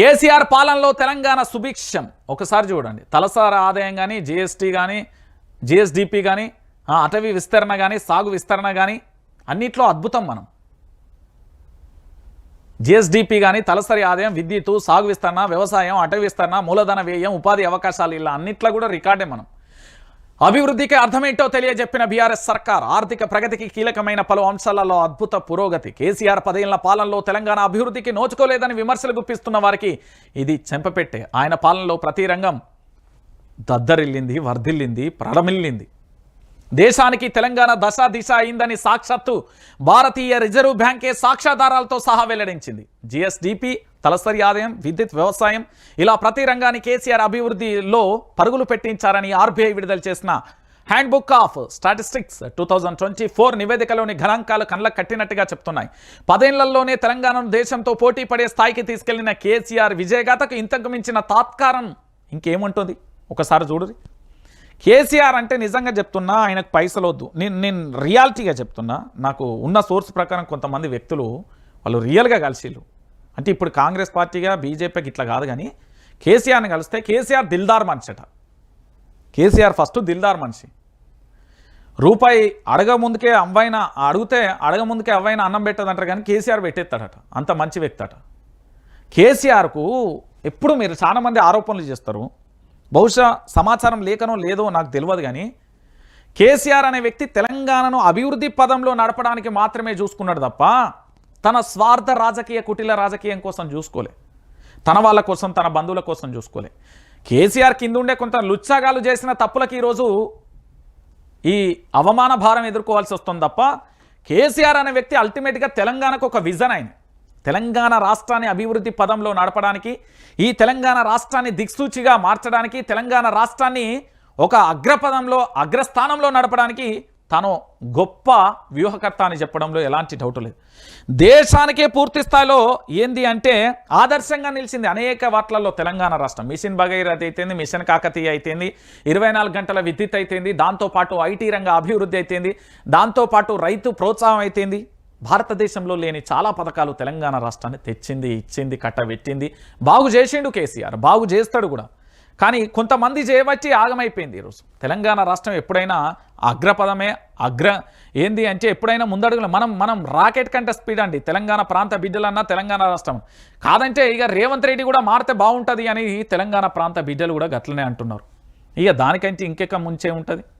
కేసీఆర్ పాలనలో తెలంగాణ సుభిక్షం. ఒకసారి చూడండి. తలసార ఆదాయం కానీ జిఎస్టీ కానీ జిఎస్డిపి కానీ అటవీ విస్తరణ కానీ సాగు విస్తరణ కానీ అన్నిట్లో అద్భుతం మనం. జిఎస్డిపి కానీ తలసరి ఆదాయం విద్యుత్ సాగు విస్తరణ వ్యవసాయం అటవీ విస్తరణ మూలధన వ్యయం ఉపాధి అవకాశాలు ఇలా అన్నిట్లో కూడా రికార్డే మనం. అభివృద్ధికి అర్థమేంటో తెలియజెప్పిన బీఆర్ఎస్ సర్కార్ ఆర్థిక ప్రగతికి కీలకమైన పలు అంశాలలో అద్భుత పురోగతి. కేసీఆర్ పదేళ్ళ పాలనలో తెలంగాణ అభివృద్ధికి నోచుకోలేదని విమర్శలు గుప్పిస్తున్న వారికి ఇది చెంపపెట్టే. ఆయన పాలనలో ప్రతి రంగం దద్దరిల్లింది వర్ధిల్లింది ప్రళమిల్లింది దేశానికి తెలంగాణ దశ దిశ అయిందని సాక్షాత్తు భారతీయ రిజర్వ్ బ్యాంకే సాక్ష్యాధారాలతో సహా వెల్లడించింది. జిఎస్డిపి తలసరి ఆదాయం విద్యుత్ వ్యవసాయం ఇలా ప్రతి రంగాన్ని కేసీఆర్ అభివృద్ధిలో పరుగులు పెట్టించారని ఆర్బీఐ విడుదల చేసిన handbook of statistics two thousand twenty four నివేదికలోని గణాంకాలు కళ్ళకు కట్టినట్టుగా చెప్తున్నాయి. పదేళ్ళలోనే తెలంగాణను దేశంతో పోటీ పడే స్థాయికి తీసుకెళ్ళిన కేసీఆర్ విజయగాథకు ఇంతకు మించిన తాత్కారం ఇంకేముంటుంది? ఒకసారి చూడరి. కేసీఆర్ అంటే నిజంగా చెప్తున్నా ఆయనకు పైసలు వద్దు. నేను నేను రియాలిటీగా చెప్తున్నా నాకు ఉన్న సోర్స్ ప్రకారం కొంతమంది వ్యక్తులు వాళ్ళు రియల్గా కలిసిళ్ళు. అంటే ఇప్పుడు కాంగ్రెస్ పార్టీగా బీజేపీకి ఇట్లా కాదు కానీ కేసీఆర్ని కలిస్తే కేసీఆర్ దిల్దార్ మనిషి అట కేసీఆర్ ఫస్ట్ దిల్దార్ మనిషి. రూపాయి అడగ ముందుకే అవ్వైన అడిగితే అడగ ముందుకే అవ్వైన అన్నం పెట్టదంటారు కానీ కేసీఆర్ పెట్టేస్తాడట. అంత మంచి వ్యక్తి అట. కేసీఆర్కు ఎప్పుడు మీరు చాలామంది ఆరోపణలు చేస్తారు. బహుశా సమాచారం లేకనో లేదో నాకు తెలియదు కానీ కేసీఆర్ అనే వ్యక్తి తెలంగాణను అభివృద్ధి పదంలో నడపడానికి మాత్రమే చూసుకున్నాడు తప్ప తన స్వార్థ రాజకీయ కుటిల రాజకీయం కోసం చూసుకోలే. తన వాళ్ళ కోసం తన బంధువుల కోసం చూసుకోలే. కేసీఆర్ కింద ఉండే కొంత లుచ్చాగాలు చేసిన తప్పులకి ఈరోజు ఈ అవమాన భారం ఎదుర్కోవాల్సి వస్తుంది తప్ప కేసీఆర్ అనే వ్యక్తి అల్టిమేట్గా తెలంగాణకు ఒక విజన్ ఆయన. తెలంగాణ రాష్ట్రాన్ని అభివృద్ధి పదంలో నడపడానికి ఈ తెలంగాణ రాష్ట్రాన్ని దిక్సూచిగా మార్చడానికి తెలంగాణ రాష్ట్రాన్ని ఒక అగ్రపదంలో అగ్రస్థానంలో నడపడానికి తను గొప్ప వ్యూహకర్త అని చెప్పడంలో ఎలాంటి డౌట్ లేదు. దేశానికే పూర్తి స్థాయిలో ఏంది అంటే ఆదర్శంగా నిలిచింది అనేక వాట్లలో తెలంగాణ రాష్ట్రం. మిషన్ భగీరథ అయితేంది మిషన్ కాకతీయ అయితేంది ఇరవై నాలుగు గంటల విద్యుత్ అయితేంది దాంతోపాటు ఐటీ రంగ అభివృద్ధి అయితేంది దాంతోపాటు రైతు ప్రోత్సాహం అయితేంది. భారతదేశంలో లేని చాలా పథకాలు తెలంగాణ రాష్ట్రాన్ని తెచ్చింది ఇచ్చింది కట్టబెట్టింది. బాగు చేసిండు కేసీఆర్ బాగు చేస్తాడు కూడా. కానీ కొంతమంది చేయబట్టి ఆగమైపోయింది ఈరోజు తెలంగాణ రాష్ట్రం ఎప్పుడైనా అగ్రపదమే అగ్ర ఏంది అంటే ఎప్పుడైనా ముందడుగులు. మనం మనం రాకెట్ కంటే స్పీడ్ అండి. తెలంగాణ ప్రాంత బిడ్డలన్నా తెలంగాణ రాష్ట్రం. కాదంటే ఇక రేవంత్ రెడ్డి కూడా మారితే బాగుంటుంది అని తెలంగాణ ప్రాంత బిడ్డలు కూడా గట్లనే అంటున్నారు. ఇక దానికంటే ఇంకెక్క ముంచే ఉంటుంది.